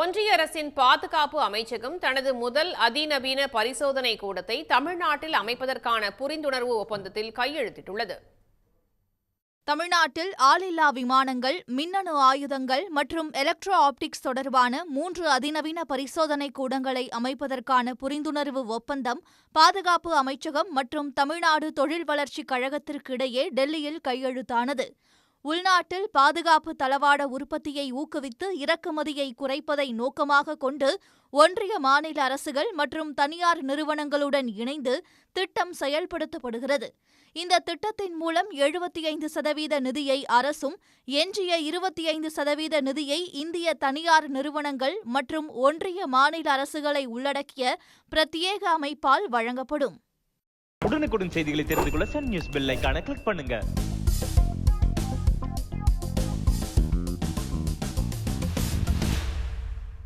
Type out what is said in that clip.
ஒன்றிய அரசின் பாதுகாப்பு அமைச்சகம் தனது முதல் அதிநவீன பரிசோதனை கூடத்தை தமிழ்நாட்டில் அமைப்பதற்கான புரிந்துணர்வு ஒப்பந்தத்தில் கையெழுத்திட்டுள்ளது. தமிழ்நாட்டில் ஆளில்லா விமானங்கள் மின்னணு ஆயுதங்கள் மற்றும் எலக்ட்ரோ ஆப்டிக்ஸ் தொடர்பான மூன்று அதிநவீன பரிசோதனை கூடங்களை அமைப்பதற்கான புரிந்துணர்வு ஒப்பந்தம் பாதுகாப்பு அமைச்சகம் மற்றும் தமிழ்நாடு தொழில் வளர்ச்சிக் கழகத்திற்கிடையே டெல்லியில் கையெழுத்தானது. உள்நாட்டில் பாதுகாப்பு தளவாட உற்பத்தியை ஊக்குவித்து இறக்குமதியை குறைப்பதை நோக்கமாக கொண்டு ஒன்றிய மாநில அரசுகள் மற்றும் தனியார் நிறுவனங்களுடன் இணைந்து திட்டம் செயல்படுத்தப்படுகிறது. இந்த திட்டத்தின் மூலம் எழுபத்தி ஐந்து சதவீத நிதியை அரசும் எஞ்சிய இருபத்தி ஐந்து சதவீத நிதியை இந்திய தனியார் நிறுவனங்கள் மற்றும் ஒன்றிய மாநில அரசுகளை உள்ளடக்கிய பிரத்யேக அமைப்பால் வழங்கப்படும். உடனுக்குடன் செய்திகளை தெரிந்து கொள்ள சன் நியூஸ் பெல் கிளிக் பண்ணுங்க.